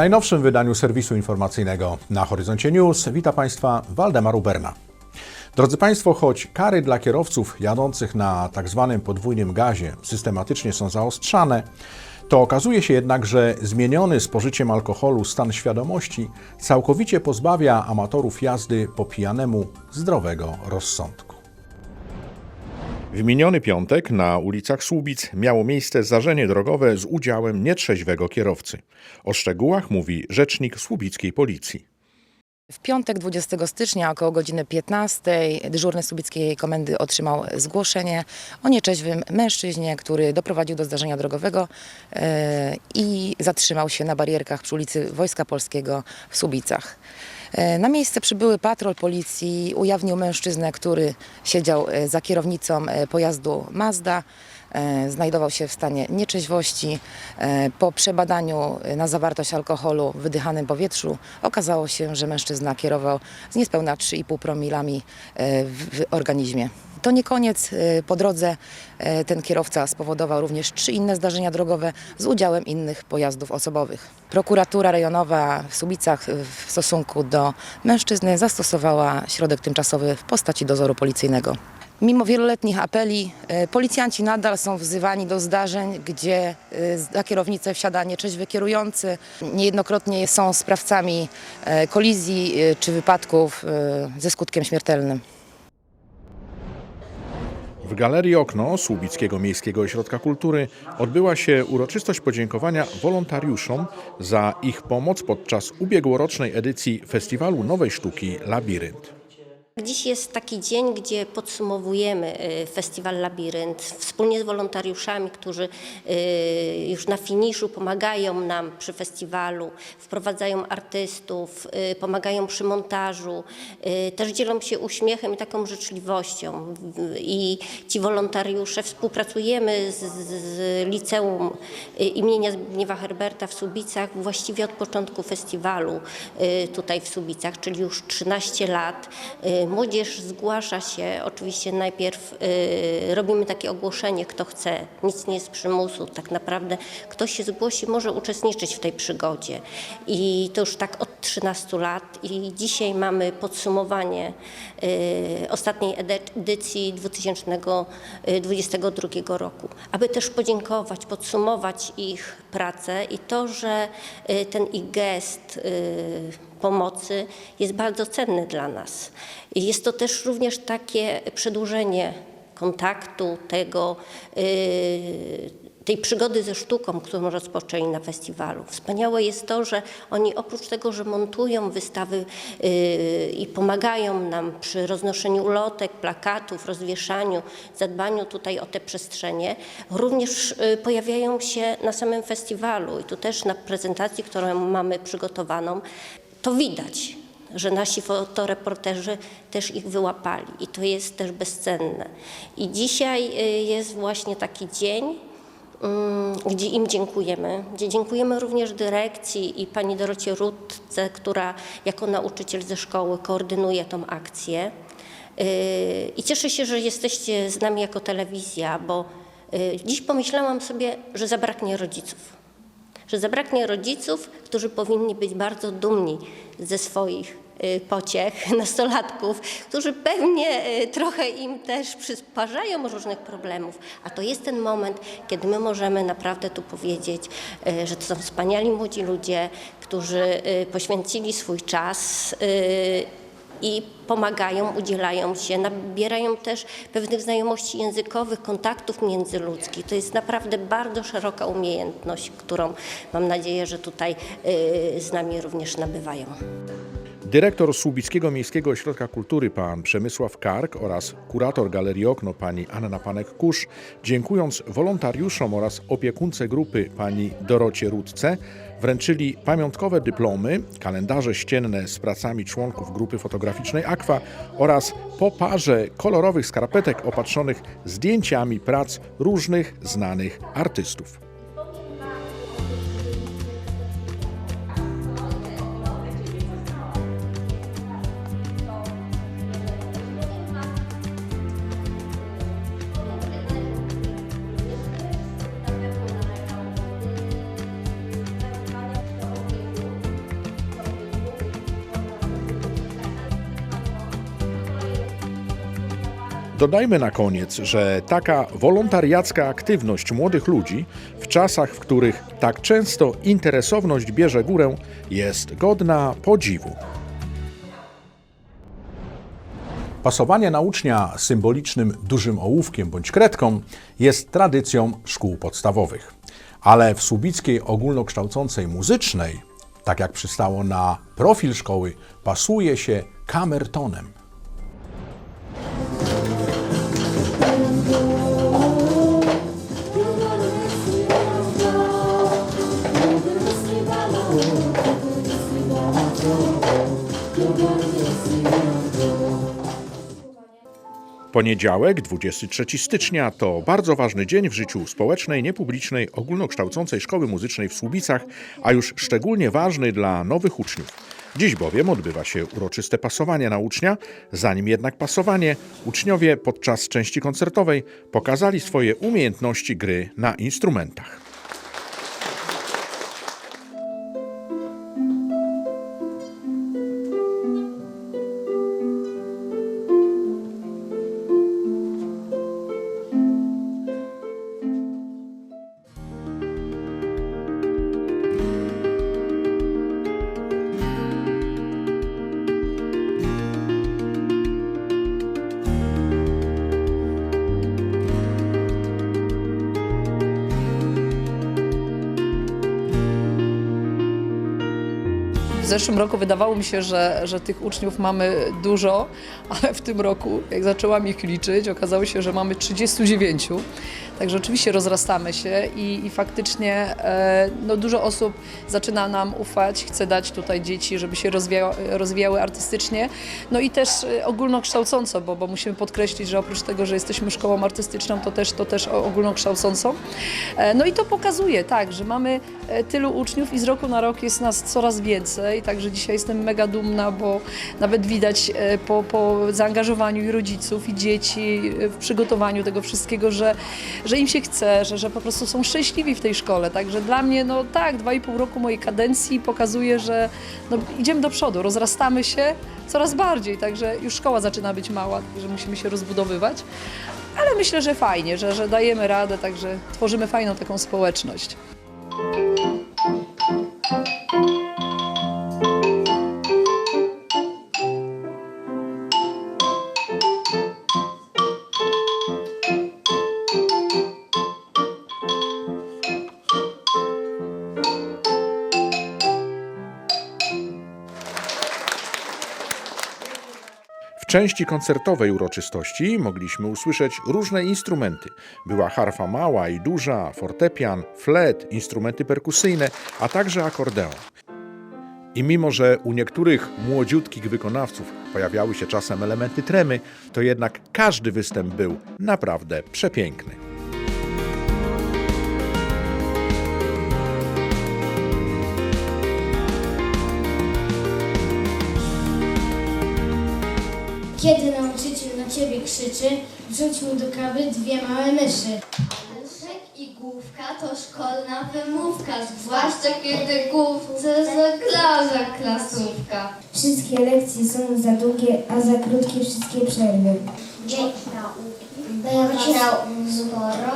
Najnowszym wydaniu serwisu informacyjnego na Horyzoncie News wita Państwa Waldemar Uberna. Drodzy Państwo, choć kary dla kierowców jadących na tak zwanym podwójnym gazie systematycznie są zaostrzane, to okazuje się jednak, że zmieniony spożyciem alkoholu stan świadomości całkowicie pozbawia amatorów jazdy po pijanemu zdrowego rozsądku. W miniony piątek na ulicach Słubic miało miejsce zdarzenie drogowe z udziałem nietrzeźwego kierowcy. O szczegółach mówi rzecznik słubickiej policji. W piątek 20 stycznia około godziny 15 dyżurny Słubickiej Komendy otrzymał zgłoszenie o nieczeźwym mężczyźnie, który doprowadził do zdarzenia drogowego e, i zatrzymał się na barierkach przy ulicy Wojska Polskiego w Słubicach. E, Na miejsce przybyły patrol policji, ujawnił mężczyznę, który siedział e, za kierownicą e, pojazdu Mazda. Znajdował się w stanie nieczeźwości. Po przebadaniu na zawartość alkoholu w wydychanym powietrzu okazało się, że mężczyzna kierował z niespełna 3,5 promilami w organizmie. To nie koniec. E, Po drodze e, ten kierowca spowodował również trzy inne zdarzenia drogowe z udziałem innych pojazdów osobowych. Prokuratura rejonowa w Słubicach e, w stosunku do mężczyzny zastosowała środek tymczasowy w postaci dozoru policyjnego. Mimo wieloletnich apeli, policjanci nadal są wzywani do zdarzeń, gdzie za kierownicę wsiada nieczeźwy kierujący. Niejednokrotnie są sprawcami kolizji czy wypadków ze skutkiem śmiertelnym. W Galerii Okno Słubickiego Miejskiego Ośrodka Kultury odbyła się uroczystość podziękowania wolontariuszom za ich pomoc podczas ubiegłorocznej edycji Festiwalu Nowej Sztuki Labirynt. Dziś jest taki dzień, gdzie podsumowujemy y, festiwal Labirynt wspólnie z wolontariuszami, którzy y, już na finiszu pomagają nam przy festiwalu, wprowadzają artystów, y, pomagają przy montażu, też dzielą się uśmiechem i taką życzliwością. I ci wolontariusze współpracujemy z, z- liceum imienia Zbigniewa Herberta w Słubicach właściwie od początku festiwalu tutaj w Słubicach, czyli już 13 lat. Y, Młodzież zgłasza się, oczywiście najpierw y, robimy takie ogłoszenie, kto chce, nic nie jest przymusu, tak naprawdę kto się zgłosi, może uczestniczyć w tej przygodzie. I to już tak od 13 lat. I dzisiaj mamy podsumowanie y, ostatniej edycji 2022 roku, aby też podziękować, podsumować ich pracę i to, że y, ten ich gest y, pomocy jest bardzo cenny dla nas. Jest to też również takie przedłużenie kontaktu tego, y, tej przygody ze sztuką, którą rozpoczęli na festiwalu. Wspaniałe jest to, że oni oprócz tego, że montują wystawy y, i pomagają nam przy roznoszeniu ulotek, plakatów, rozwieszaniu, zadbaniu tutaj o te przestrzenie, również y, pojawiają się na samym festiwalu i tu też na prezentacji, którą mamy przygotowaną, to widać, że nasi fotoreporterzy też ich wyłapali i to jest też bezcenne. I dzisiaj y, jest właśnie taki dzień, gdzie im dziękujemy, gdzie dziękujemy również dyrekcji i pani Dorocie Rutce, która jako nauczyciel ze szkoły koordynuje tą akcję. Yy, I cieszę się, że jesteście z nami jako telewizja, bo yy, dziś pomyślałam sobie, że zabraknie rodziców że zabraknie rodziców, którzy powinni być bardzo dumni ze swoich y, pociech, nastolatków, którzy pewnie y, trochę im też przysparzają różnych problemów. A to jest ten moment, kiedy my możemy naprawdę tu powiedzieć, y, że to są wspaniali młodzi ludzie, którzy y, poświęcili swój czas y, i pomagają, udzielają się, nabierają też pewnych znajomości językowych, kontaktów międzyludzkich. To jest naprawdę bardzo szeroka umiejętność, którą mam nadzieję, że tutaj y, z nami również nabywają. Dyrektor Słubickiego Miejskiego Ośrodka Kultury pan Przemysław Kark oraz kurator Galerii Okno pani Anna Panek-Kusz, dziękując wolontariuszom oraz opiekunce grupy pani Dorocie Rudce, wręczyli pamiątkowe dyplomy, kalendarze ścienne z pracami członków grupy fotograficznej Aqua oraz po parze kolorowych skarpetek opatrzonych zdjęciami prac różnych znanych artystów. Dodajmy na koniec, że taka wolontariacka aktywność młodych ludzi w czasach, w których tak często interesowność bierze górę, jest godna podziwu. Pasowanie na ucznia symbolicznym dużym ołówkiem bądź kredką jest tradycją szkół podstawowych. Ale w Słubickiej ogólnokształcącej muzycznej, tak jak przystało na profil szkoły, pasuje się kamertonem. Poniedziałek, 23 stycznia, to bardzo ważny dzień w życiu społecznej, niepublicznej, ogólnokształcącej szkoły muzycznej w Słubicach, a już szczególnie ważny dla nowych uczniów. Dziś bowiem odbywa się uroczyste pasowanie na ucznia. Zanim jednak pasowanie, uczniowie podczas części koncertowej pokazali swoje umiejętności gry na instrumentach. Zeszłym roku wydawało mi się, że, że tych uczniów mamy dużo, ale w tym roku, jak zaczęłam ich liczyć, okazało się, że mamy 39. Także oczywiście rozrastamy się i, i faktycznie e, no, dużo osób zaczyna nam ufać, chce dać tutaj dzieci, żeby się rozwijały, rozwijały artystycznie. No i też e, ogólnokształcąco, bo, bo musimy podkreślić, że oprócz tego, że jesteśmy szkołą artystyczną, to też, to też ogólnokształcącą. E, no i to pokazuje, tak, że mamy tylu uczniów i z roku na rok jest nas coraz więcej, także dzisiaj jestem mega dumna, bo nawet widać po, po zaangażowaniu i rodziców, i dzieci w przygotowaniu tego wszystkiego, że, że im się chce, że, że po prostu są szczęśliwi w tej szkole. Także dla mnie, no tak, dwa i pół roku mojej kadencji pokazuje, że no, idziemy do przodu, rozrastamy się coraz bardziej, także już szkoła zaczyna być mała, także musimy się rozbudowywać. Ale myślę, że fajnie, że, że dajemy radę, także tworzymy fajną taką społeczność. Części koncertowej uroczystości mogliśmy usłyszeć różne instrumenty. Była harfa mała i duża, fortepian, flet, instrumenty perkusyjne, a także akordeon. I mimo, że u niektórych młodziutkich wykonawców pojawiały się czasem elementy tremy, to jednak każdy występ był naprawdę przepiękny. Kiedy nauczyciel na ciebie krzyczy, wrzuć mu do kawy dwie małe myszy. Paluszek i główka to szkolna wymówka, zwłaszcza kiedy główce zagraża klasówka. Wszystkie lekcje są za długie, a za krótkie wszystkie przerwy. Dzień nauki będzie zboro,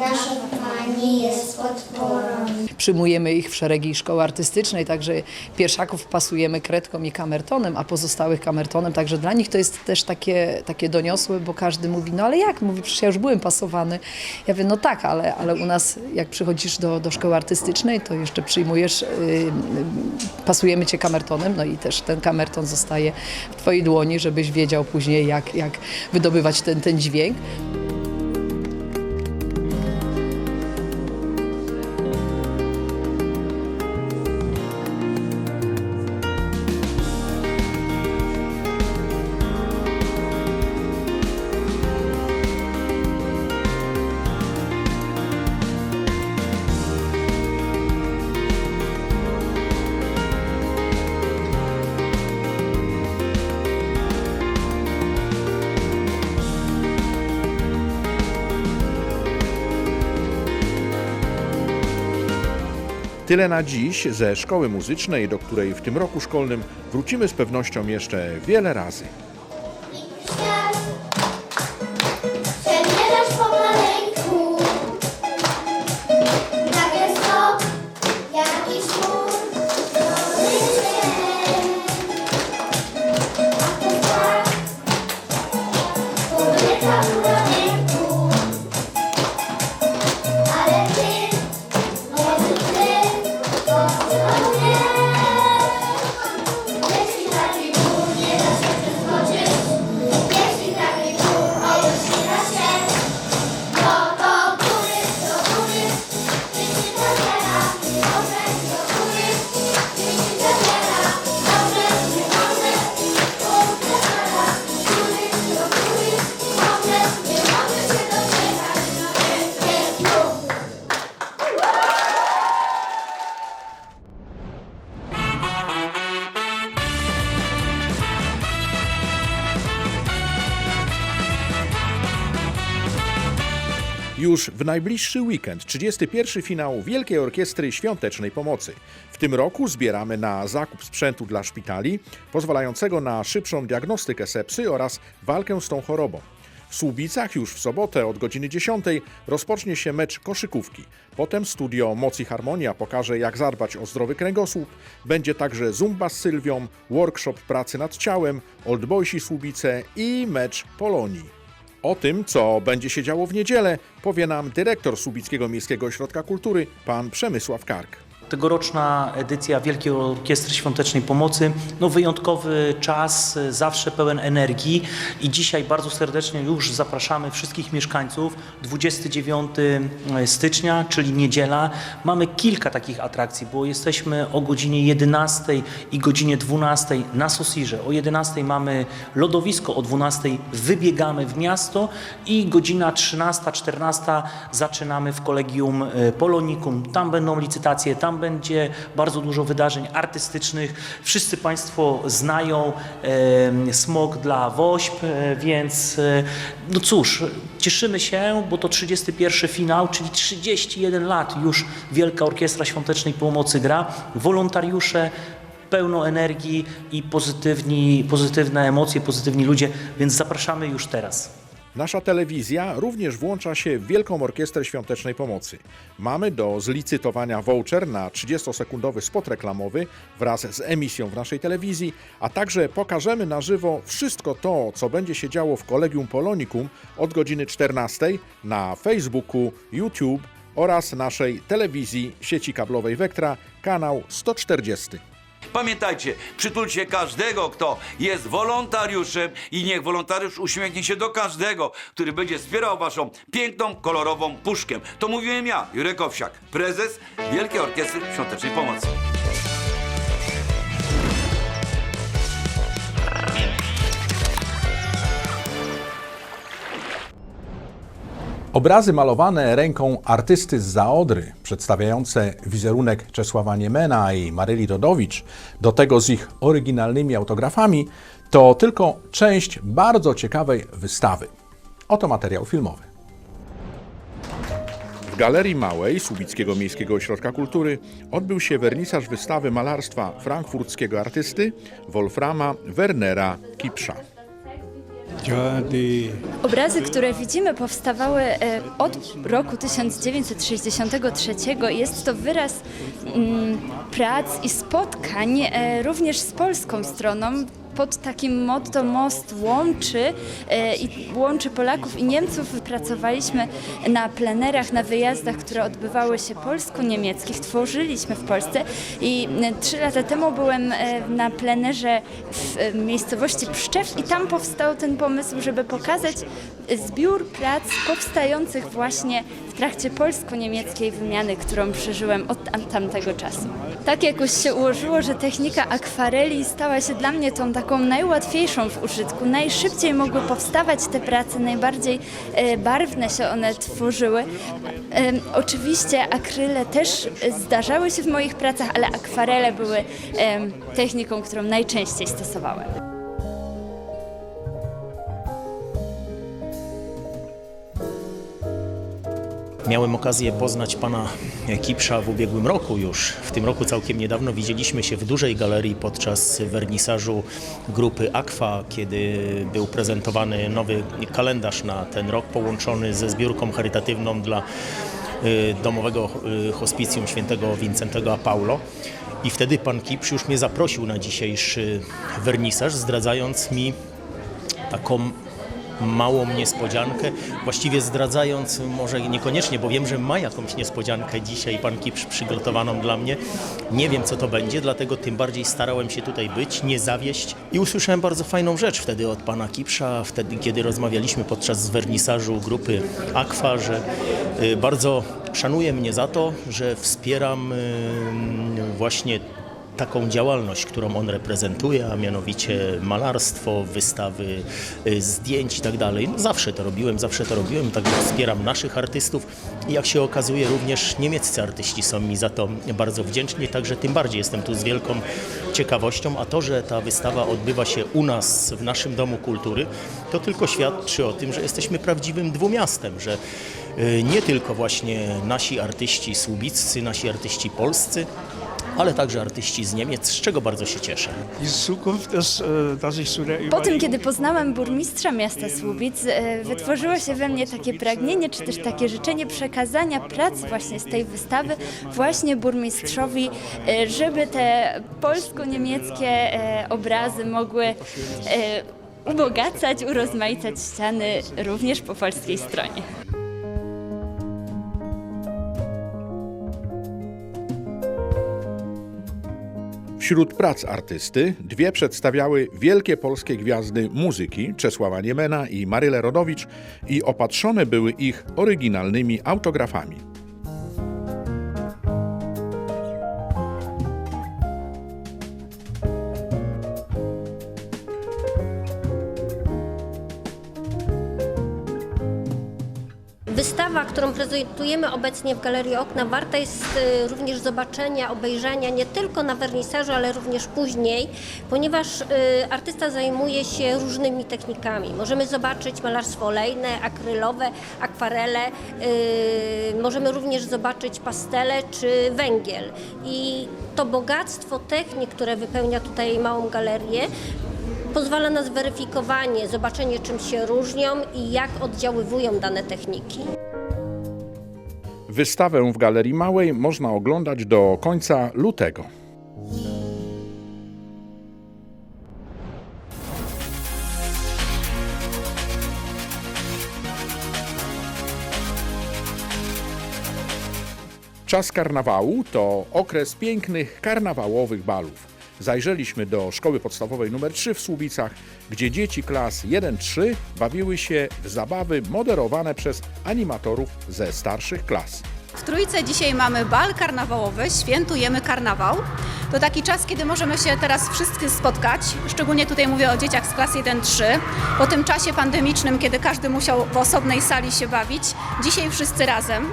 nasza pani jest podporą. Przyjmujemy ich w szeregi szkoły artystycznej, także pierwszaków pasujemy kredką i kamertonem, a pozostałych kamertonem, także dla nich to jest też takie, takie doniosłe, bo każdy mówi, no ale jak? Mówi, przecież ja już byłem pasowany. Ja mówię, no tak, ale, ale u nas jak przychodzisz do, do szkoły artystycznej, to jeszcze przyjmujesz, yy, pasujemy cię kamertonem, no i też ten kamerton zostaje w twojej dłoni, żebyś wiedział później jak, jak wydobywać ten, ten dźwięk. Tyle na dziś ze szkoły muzycznej, do której w tym roku szkolnym wrócimy z pewnością jeszcze wiele razy. Już w najbliższy weekend 31 finał Wielkiej Orkiestry Świątecznej Pomocy. W tym roku zbieramy na zakup sprzętu dla szpitali, pozwalającego na szybszą diagnostykę sepsy oraz walkę z tą chorobą. W Słubicach już w sobotę od godziny 10 rozpocznie się mecz koszykówki. Potem studio Moc i Harmonia pokaże jak zadbać o zdrowy kręgosłup. Będzie także zumba z Sylwią, workshop pracy nad ciałem, oldboysi Słubice i mecz Polonii. O tym, co będzie się działo w niedzielę, powie nam dyrektor Słubickiego Miejskiego Ośrodka Kultury, pan Przemysław Kark. Tegoroczna edycja Wielkiej Orkiestry Świątecznej Pomocy, no wyjątkowy czas, zawsze pełen energii i dzisiaj bardzo serdecznie już zapraszamy wszystkich mieszkańców. 29 stycznia, czyli niedziela. Mamy kilka takich atrakcji, bo jesteśmy o godzinie 11 i godzinie 12 na Sosirze. O 11 mamy lodowisko, o 12 wybiegamy w miasto i godzina 13-14 zaczynamy w Kolegium y, Polonikum. Tam będą licytacje, tam będzie bardzo dużo wydarzeń artystycznych. Wszyscy Państwo znają e, smog dla WOŚP, e, więc e, no cóż, cieszymy się, bo to 31 finał, czyli 31 lat już Wielka Orkiestra Świątecznej Pomocy gra. Wolontariusze pełno energii i pozytywni, pozytywne emocje, pozytywni ludzie, więc zapraszamy już teraz. Nasza telewizja również włącza się w Wielką Orkiestrę Świątecznej Pomocy. Mamy do zlicytowania voucher na 30-sekundowy spot reklamowy wraz z emisją w naszej telewizji, a także pokażemy na żywo wszystko to, co będzie się działo w Kolegium Polonikum od godziny 14 na Facebooku, YouTube oraz naszej telewizji sieci kablowej Vectra, kanał 140. Pamiętajcie, przytulcie każdego, kto jest wolontariuszem i niech wolontariusz uśmiechnie się do każdego, który będzie wspierał waszą piękną, kolorową puszkę. To mówiłem ja, Jurek Owsiak, prezes Wielkiej Orkiestry Świątecznej Pomocy. Obrazy malowane ręką artysty z Zaodry, przedstawiające wizerunek Czesława Niemena i Maryli Rodowicz, do tego z ich oryginalnymi autografami, to tylko część bardzo ciekawej wystawy. Oto materiał filmowy. W Galerii Małej Słubickiego Miejskiego Ośrodka Kultury odbył się wernisaż wystawy malarstwa frankfurckiego artysty Wolframa Wernera Kipsza. Obrazy, które widzimy, powstawały e, od roku 1963. Jest to wyraz mm, prac i spotkań e, również z polską stroną. Pod takim motto Most łączy e, i łączy Polaków i Niemców. Pracowaliśmy na plenerach, na wyjazdach, które odbywały się polsko-niemieckich. Tworzyliśmy w Polsce i e, trzy lata temu byłem e, na plenerze w miejscowości Pszczew i tam powstał ten pomysł, żeby pokazać zbiór prac powstających właśnie w trakcie polsko-niemieckiej wymiany, którą przeżyłem od tam, tamtego czasu. Tak jakoś się ułożyło, że technika akwareli stała się dla mnie tą taką najłatwiejszą w użytku. Najszybciej mogły powstawać te prace, najbardziej e, barwne się one tworzyły. E, oczywiście akryle też zdarzały się w moich pracach, ale akwarele były e, techniką, którą najczęściej stosowałem. Miałem okazję poznać pana Kipsza w ubiegłym roku już. W tym roku całkiem niedawno widzieliśmy się w dużej galerii podczas wernisażu grupy Aqua, kiedy był prezentowany nowy kalendarz na ten rok połączony ze zbiórką charytatywną dla y, domowego y, hospicjum świętego Wincentego a Paulo. I wtedy pan Kipsz już mnie zaprosił na dzisiejszy wernisaż, zdradzając mi taką małą niespodziankę, właściwie zdradzając, może niekoniecznie, bo wiem, że ma jakąś niespodziankę dzisiaj pan Kipsz przygotowaną dla mnie. Nie wiem, co to będzie, dlatego tym bardziej starałem się tutaj być, nie zawieść. I usłyszałem bardzo fajną rzecz wtedy od pana Kipsza, wtedy, kiedy rozmawialiśmy podczas wernisażu grupy Aqua, że y, bardzo szanuje mnie za to, że wspieram właśnie taką działalność, którą on reprezentuje, a mianowicie malarstwo, wystawy y, zdjęć i tak dalej. No, zawsze to robiłem, zawsze to robiłem, także wspieram naszych artystów jak się okazuje również niemieccy artyści są mi za to bardzo wdzięczni, także tym bardziej jestem tu z wielką ciekawością, a to, że ta wystawa odbywa się u nas w naszym Domu Kultury, to tylko świadczy o tym, że jesteśmy prawdziwym dwumiastem, że y, nie tylko właśnie nasi artyści słubiccy, nasi artyści polscy, ale także artyści z Niemiec, z czego bardzo się cieszę. Der Po tym, kiedy poznałam burmistrza miasta Słubic, e, wytworzyło się we mnie takie pragnienie, czy też takie życzenie przekazania prac właśnie z tej wystawy właśnie burmistrzowi, e, żeby te polsko-niemieckie e, obrazy mogły e, ubogacać, urozmaicać ściany również po polskiej stronie. Wśród prac artysty dwie przedstawiały wielkie polskie gwiazdy muzyki Czesława Niemena i Maryle Rodowicz i opatrzone były ich oryginalnymi autografami. Prezentujemy obecnie w Galerii Okna, warta jest y, również zobaczenia, obejrzenia nie tylko na wernisażu, ale również później, ponieważ y, artysta zajmuje się różnymi technikami. Możemy zobaczyć malarstwo olejne, akrylowe, akwarele, y, możemy również zobaczyć pastele czy węgiel. I to bogactwo technik, które wypełnia tutaj małą galerię, pozwala na zweryfikowanie, zobaczenie czym się różnią i jak oddziaływują dane techniki. Wystawę w Galerii Małej można oglądać do końca lutego. Czas karnawału to okres pięknych karnawałowych balów. Zajrzeliśmy do szkoły podstawowej nr 3 w Słubicach, gdzie dzieci klas 1-3 bawiły się w zabawy moderowane przez animatorów ze starszych klas. W Trójce dzisiaj mamy bal karnawałowy, świętujemy karnawał. To taki czas, kiedy możemy się teraz wszyscy spotkać, szczególnie tutaj mówię o dzieciach z klas 1-3. Po tym czasie pandemicznym, kiedy każdy musiał w osobnej sali się bawić, dzisiaj wszyscy razem.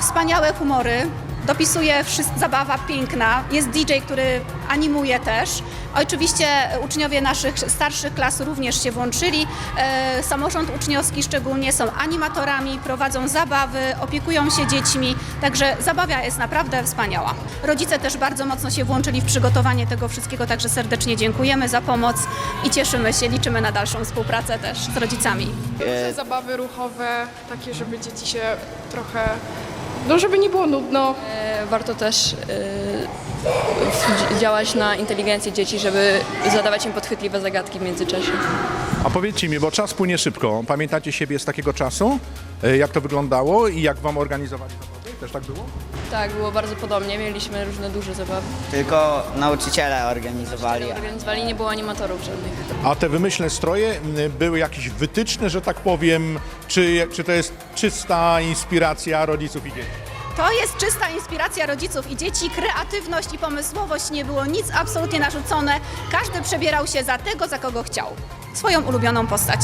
Wspaniałe humory, dopisuje wszys- zabawa piękna, jest DJ, który animuje też. Oczywiście uczniowie naszych starszych klas również się włączyli. E, samorząd uczniowski szczególnie są animatorami, prowadzą zabawy, opiekują się dziećmi, także zabawa jest naprawdę wspaniała. Rodzice też bardzo mocno się włączyli w przygotowanie tego wszystkiego, także serdecznie dziękujemy za pomoc i cieszymy się, liczymy na dalszą współpracę też z rodzicami. Różne zabawy ruchowe, takie, żeby dzieci się trochę, no żeby nie było nudno. Warto też działać na inteligencję dzieci, żeby zadawać im podchwytliwe zagadki w międzyczasie. A powiedzcie mi, bo czas płynie szybko. Pamiętacie siebie z takiego czasu? E, Jak to wyglądało i jak wam organizowali zabawy? Też tak było? Tak, było bardzo podobnie, mieliśmy różne duże zabawy. Tylko nauczyciele organizowali. Organizowali, nie było animatorów żadnych. A te wymyślne stroje m, były jakieś wytyczne, że tak powiem, czy, czy to jest czysta inspiracja rodziców i dzieci? To jest czysta inspiracja rodziców i dzieci, kreatywność i pomysłowość, nie było nic absolutnie narzucone. Każdy przebierał się za tego, za kogo chciał. Swoją ulubioną postać.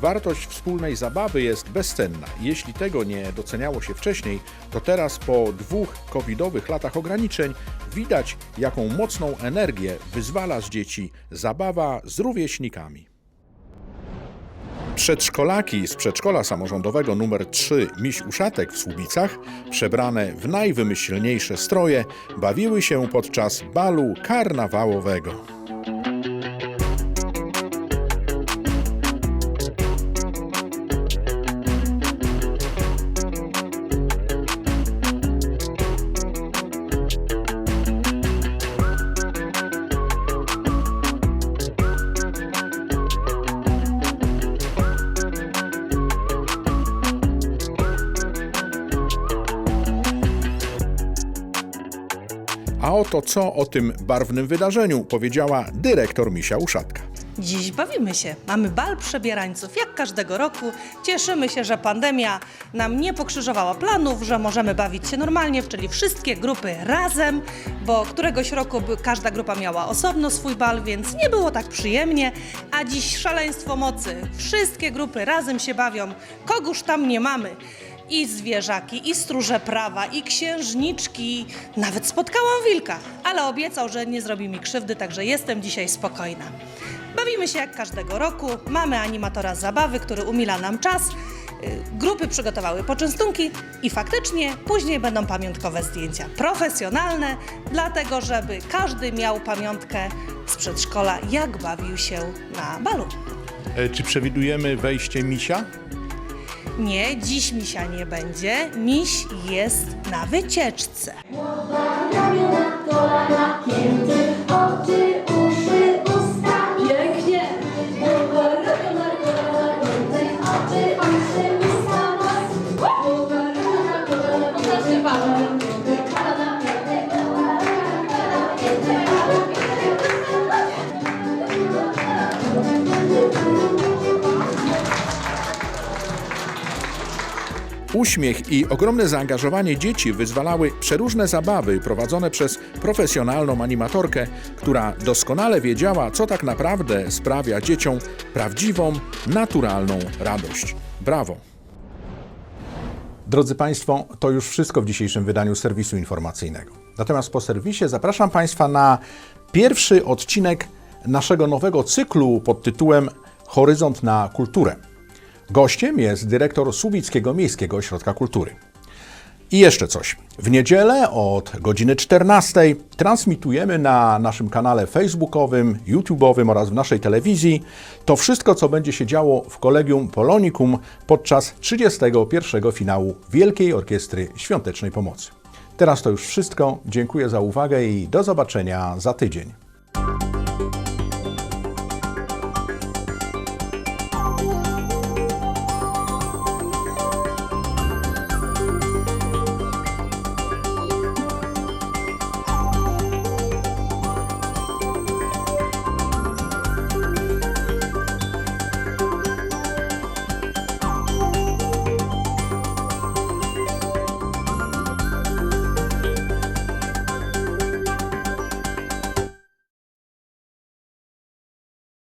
Wartość wspólnej zabawy jest bezcenna. Jeśli tego nie doceniało się wcześniej, to teraz po dwóch covidowych latach ograniczeń widać, jaką mocną energię wyzwala z dzieci zabawa z rówieśnikami. Przedszkolaki z przedszkola samorządowego nr 3 Miś Uszatek w Słubicach, przebrane w najwymyślniejsze stroje, bawiły się podczas balu karnawałowego. A oto co o tym barwnym wydarzeniu powiedziała dyrektor Misia Uszatka. Dziś bawimy się. Mamy bal przebierańców, jak każdego roku. Cieszymy się, że pandemia nam nie pokrzyżowała planów, że możemy bawić się normalnie, czyli wszystkie grupy razem, bo któregoś roku każda grupa miała osobno swój bal, więc nie było tak przyjemnie. A dziś szaleństwo mocy. Wszystkie grupy razem się bawią. Kogóż tam nie mamy. I zwierzaki, i stróże prawa, i księżniczki. Nawet spotkałam wilka, ale obiecał, że nie zrobi mi krzywdy, także jestem dzisiaj spokojna. Bawimy się jak każdego roku, mamy animatora zabawy, który umila nam czas. Y, Grupy przygotowały poczęstunki i faktycznie później będą pamiątkowe zdjęcia. Profesjonalne, dlatego żeby każdy miał pamiątkę z przedszkola, jak bawił się na balu. E, Czy przewidujemy wejście misia? Nie, dziś misia nie będzie. Miś jest na wycieczce. Oczy, Uśmiech i ogromne zaangażowanie dzieci wyzwalały przeróżne zabawy prowadzone przez profesjonalną animatorkę, która doskonale wiedziała, co tak naprawdę sprawia dzieciom prawdziwą, naturalną radość. Brawo! Drodzy Państwo, to już wszystko w dzisiejszym wydaniu serwisu informacyjnego. Natomiast po serwisie zapraszam Państwa na pierwszy odcinek naszego nowego cyklu pod tytułem Horyzont na kulturę. Gościem jest dyrektor Słubickiego Miejskiego Ośrodka Kultury. I jeszcze coś. W niedzielę od godziny 14 transmitujemy na naszym kanale facebookowym, YouTube'owym oraz w naszej telewizji to wszystko, co będzie się działo w Kolegium Polonikum podczas 31. finału Wielkiej Orkiestry Świątecznej Pomocy. Teraz to już wszystko. Dziękuję za uwagę i do zobaczenia za tydzień.